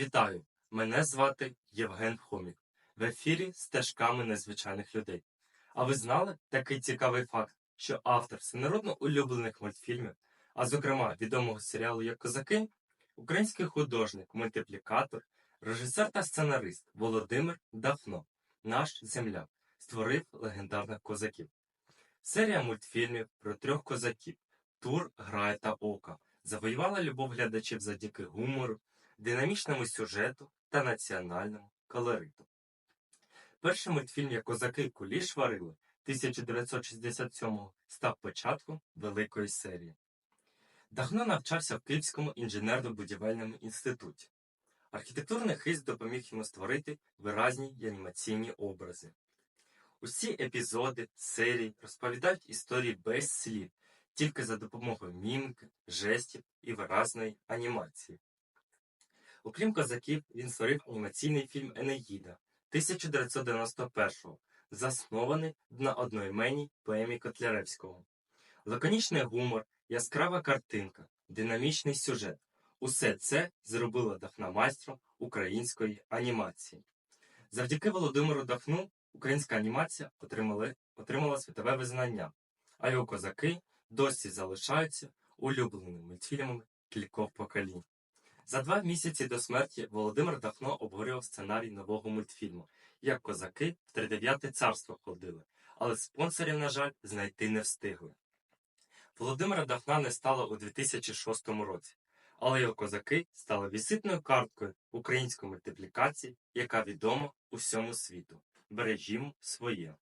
Вітаю! Мене звати Євген Хомік. В ефірі стежками незвичайних людей. А ви знали такий цікавий факт, що автор всенародно улюблених мультфільмів, а зокрема відомого серіалу як Козаки, український художник, мультиплікатор, режисер та сценарист Володимир Дахно, наш земляк, створив легендарних козаків. Серія мультфільмів про трьох козаків Тур, Грай та Ока завоювала любов глядачів завдяки гумору, динамічному сюжету та національному колориту. Перший мультфільм як козаки куліш варили 1967-го став початком великої серії. Дахно навчався в Київському інженерно-будівельному інституті. Архітектурний хист допоміг йому створити виразні анімаційні образи. Усі епізоди серії розповідають історії без слів, тільки за допомогою міміки, жестів і виразної анімації. Окрім козаків, він створив анімаційний фільм Енеїда 1991-го, заснований на одноіменній поемі Котляревського. Лаконічний гумор, яскрава картинка, динамічний сюжет усе це зробило Дахна майстром української анімації. Завдяки Володимиру Дахну українська анімація отримала, отримала світове визнання, а його козаки досі залишаються улюбленими мультфільмами кількох поколінь. За два місяці до смерті Володимир Дахно обговорював сценарій нового мультфільму, як козаки в тридев'яте царство ходили, але спонсорів, на жаль, знайти не встигли. Володимира Дахна не стало у 2006 році, але його козаки стали візитною карткою української мультиплікації, яка відома усьому світу. Бережімо своє.